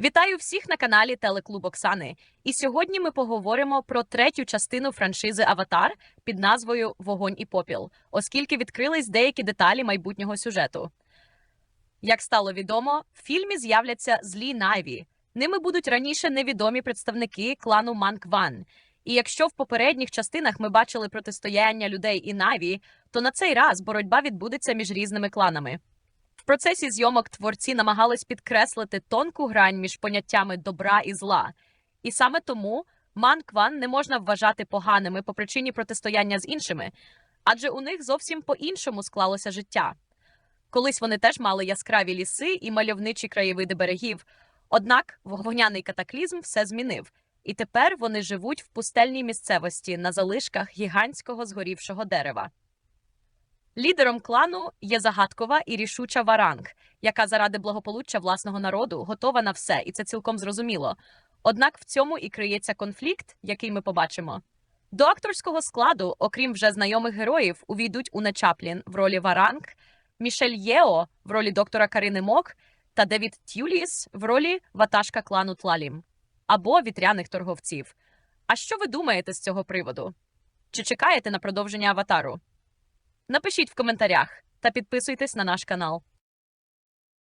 Вітаю всіх на каналі Телеклуб Оксани. І сьогодні ми поговоримо про третю частину франшизи Аватар під назвою Вогонь і попіл, оскільки відкрились деякі деталі майбутнього сюжету. Як стало відомо, в фільмі з'являться злі Найві. Ними будуть раніше невідомі представники клану Манкван. І якщо в попередніх частинах ми бачили протистояння людей і Наві, то на цей раз боротьба відбудеться між різними кланами. Процесі зйомок творці намагались підкреслити тонку грань між поняттями добра і зла. І саме тому Ман Кван не можна вважати поганими по причині протистояння з іншими, адже у них зовсім по-іншому склалося життя. Колись вони теж мали яскраві ліси і мальовничі краєвиди берегів. Однак вогняний катаклізм все змінив, і тепер вони живуть в пустельній місцевості на залишках гігантського згорівшого дерева. Лідером клану є загадкова і рішуча Варанг, яка заради благополуччя власного народу готова на все, і це цілком зрозуміло. Однак в цьому і криється конфлікт, який ми побачимо. До акторського складу, окрім вже знайомих героїв, увійдуть Уна Чаплін в ролі Варанг, Мішель Єо в ролі доктора Карини Мок та Девід Тюліс в ролі ватажка клану Тлалім або вітряних торговців. А що ви думаєте з цього приводу? Чи чекаєте на продовження аватару? Напишіть в коментарях та підписуйтесь на наш канал.